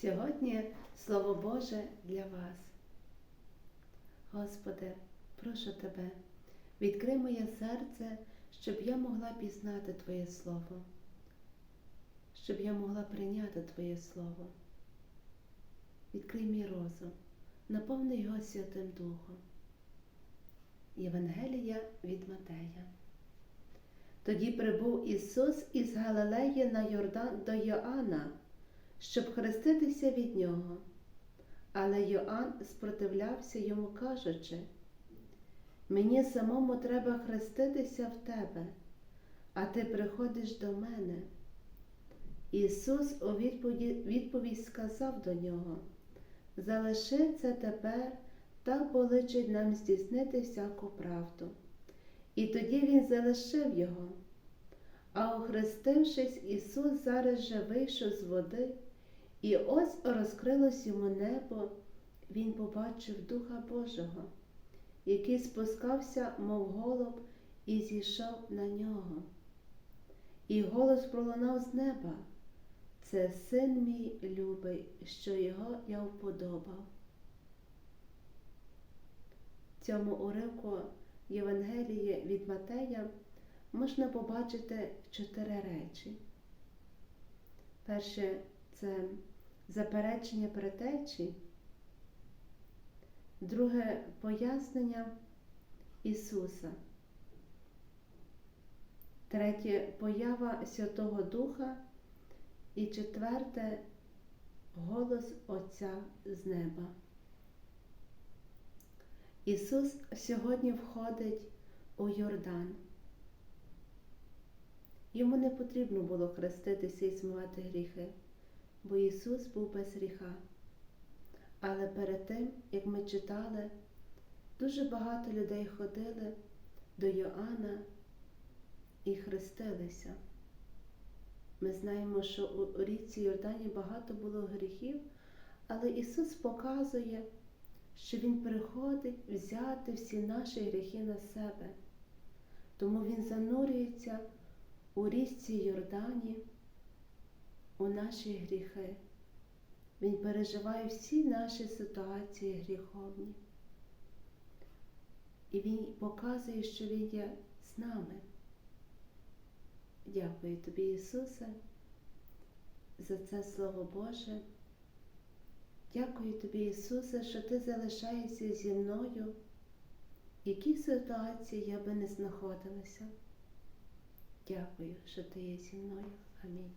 Сьогодні Слово Боже для вас. Господи, прошу Тебе, відкрий моє серце, щоб я могла пізнати Твоє Слово, щоб я могла прийняти Твоє Слово. Відкрий мій розум, наповни його Святим Духом. Євангелія від Матея. Тоді прибув Ісус із Галилеї на Йордан до Йоанна, щоб хреститися від нього. Але Йоанн спротивлявся йому, кажучи, мені самому треба хреститися в тебе, а ти приходиш до мене. Ісус у відповідь, сказав до нього, залиши це тепер, так поличить нам здійснити всяку правду. І тоді він залишив його. А охрестившись, Ісус зараз же вийшов з води, і ось розкрилось йому небо, він побачив Духа Божого, який спускався, мов голуб, і зійшов на нього. І голос пролунав з неба. Це син мій любий, що його я вподобав. В цьому уривку Євангелії від Матея можна побачити чотири речі. Перше це заперечення предтечі, друге пояснення Ісуса, третє поява Святого Духа і четверте голос Отця з неба. Ісус сьогодні входить у Йордан. Йому не потрібно було хреститися і змивати гріхи, бо Ісус був без гріха. Але перед тим, як ми читали, дуже багато людей ходили до Йоанна і хрестилися. Ми знаємо, що у річці Йордані багато було гріхів, але Ісус показує, що Він приходить взяти всі наші гріхи на себе. Тому Він занурюється у річці Йордані, у наші гріхи. Він переживає всі наші ситуації гріховні. І Він показує, що Він є з нами. Дякую тобі, Ісусе, за це Слово Боже. Дякую тобі, Ісусе, що Ти залишаєшся зі мною, в якій ситуації я би не знаходилася. Дякую, що ти є зі мною. Амінь.